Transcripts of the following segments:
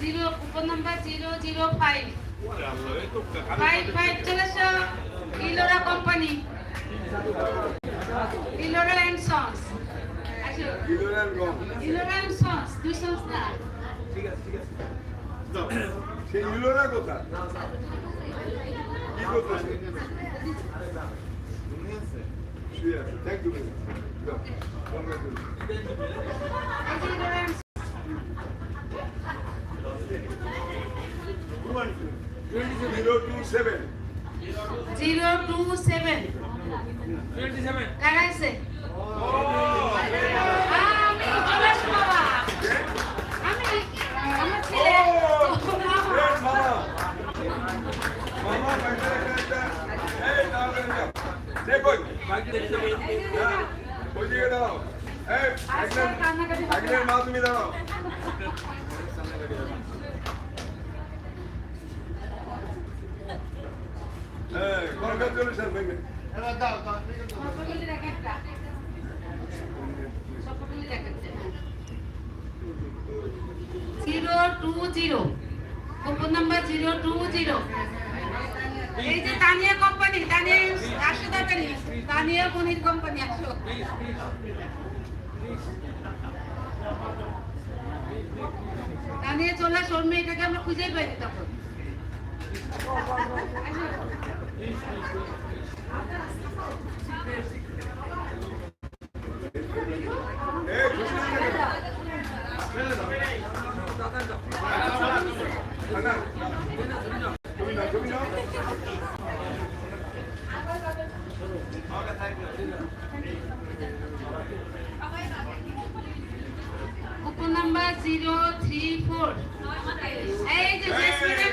Zero coupon number zero zero five. Five five চলে এসো Ellora company Ellora and sons Ellora and sons দুই সংস্থা সেই ইলোরা কোথায় কি করতেছে শুয়ে আছে। Thank you মামা মামা বাইরে একটা এই তাহলে দেখো ওই দিকে দাও এই আজকাল কান্নাকাটি হবে একজন না। মা তুমি দাঁড়াও zero two zero coupon number zero two zero এই যে তানিয়া কোম্পানি তানিয়া একশো নিয়ে তানিয়া পনির কোম্পানি একশো তানিয়া চলে আসো ওর মেয়েটাকে আমরা খুঁজেই পাইনি তখন এই খুশি হয়ে গেলে না তুমি না তুমি না coupon number zero three four এই যে জেসমিন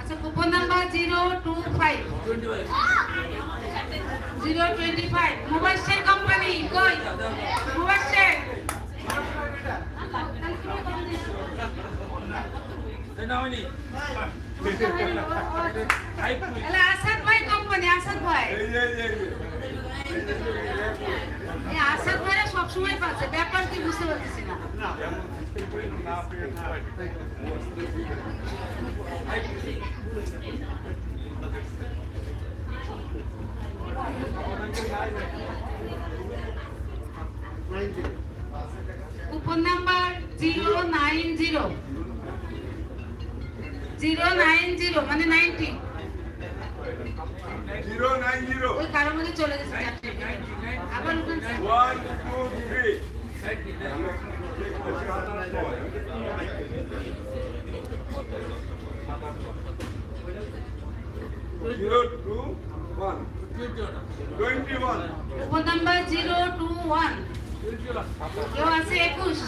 আচ্ছা coupon number zero two five. Zero twenty five. Mobile set company, কই? মোবাইল সেট আসাদ ভাই কোম্পানি, আসাদ ভাই। আসাদ ভাইরা সবসময় পাচ্ছে, ব্যাপার কি বুঝতে পারতেছি না। Coupon number zero nine zero zero nine zero মানে নাইনটি জিরো নাইন জিরো ওই কারোর মধ্যে চলে গেছে আবার উঠুন one two three zero two one twenty one coupon number zero two one কেউ আছে একুশ?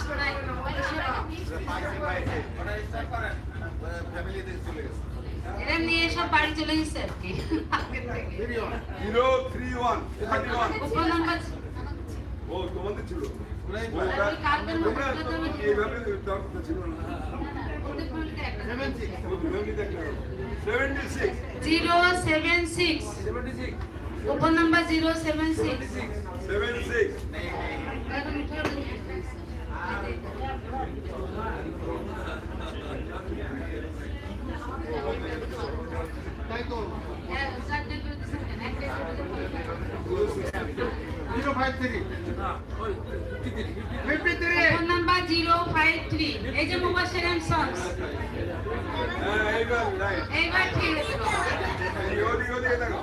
এরা নিয়ে সব বাড়ি চলে গেছে আর কি। Zero three one thirty one ও তোমাদের ছিল। ওই কার্ডের মধ্যে তোমরা তুমি এইভাবে দেওয়ার কথা ছিল না seventy six zero seven six coupon number zero seven six seven six phone number zero five three. এই যে মোবাইল সেরেন সন্স হ্যাঁ এইবার ঠিক আছে। বাবা। ওদিকে ওদিকে দেখো।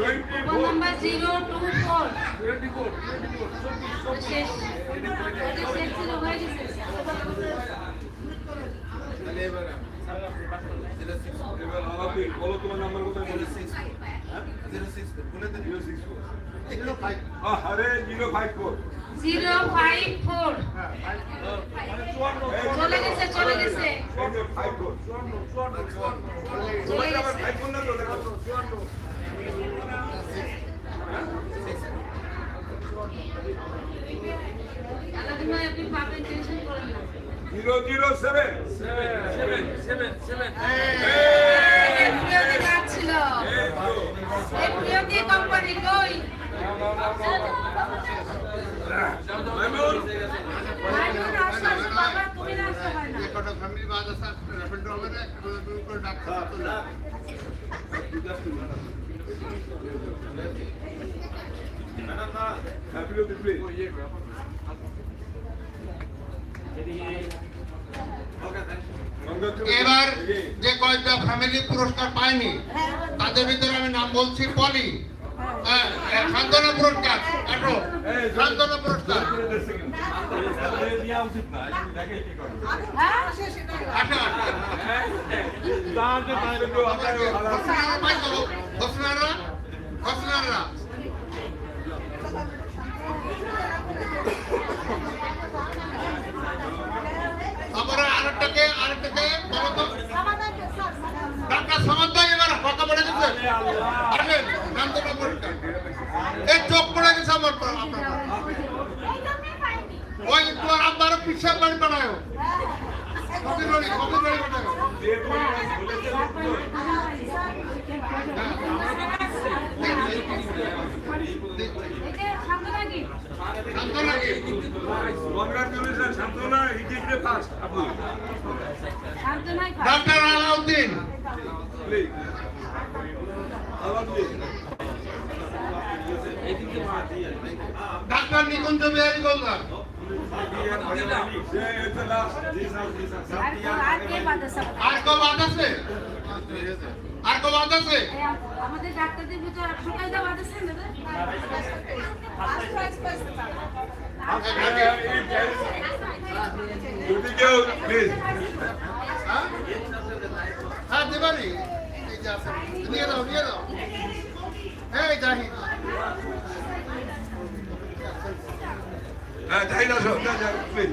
Phone number zero two four শেষ ছিল হয়ে গেছে বলো তোমার নাম্বার কোথায় জিরো সিক্স জিরো সিক্স বলে দেন জিরো সিক্স জিরো ফাইভ আরে zero five four zero five four চলে গেছে চলে গেছে চলে গেছে ফাইভ ফোর না তো দেখো আলাদিন ভাই আপনি পাবেন টেনশন করেন না জিরো জিরো সেভেন এই প্রিয়তি যাচ্ছিল। এই প্রিয়তি কোম্পানি কই? এবার যে কয়েকটা ফ্যামিলি পুরস্কার পায়নি তাদের ভিতরে আমি নাম বলছি পলি। হ্যাঁ, সান্ত্বনা পুরস্কার সান্ত্বনা পুরস্কার। হ্যাঁ হোসনারা? হোসনারা হোসনারা তারপরে আরেকটাকে আরেকটাকে বলো তো ডাক্তার ভাই এবার কথা বলে দিচ্ছে। আসেন সান্ত্বনা পুরস্কার এই চোখ পড়ে গেছে আমার আপনার ওই তোর আব্বার পিছা বাড়ি বানায় কবি বাড়ি কবি বাড়ি বানায় এই যে ডাক্তার আলাউদ্দিন ডাক্তার নিকুঞ্জ বিহারী গোলদার আর তো- আর কে বাদ আছে? আর কো বাদ আছে? আমাদের ডাক্তারদের ভিতর সকাল দেওয়া বাদ আছে না যদি কেউ প্লিজ হ্যাঁ হ্যাঁ দেবারি এই যে আছে। নিয়ে দাও নিয়ে দাও এই জাহিদ। হ্যাঁ না সব প্লিজ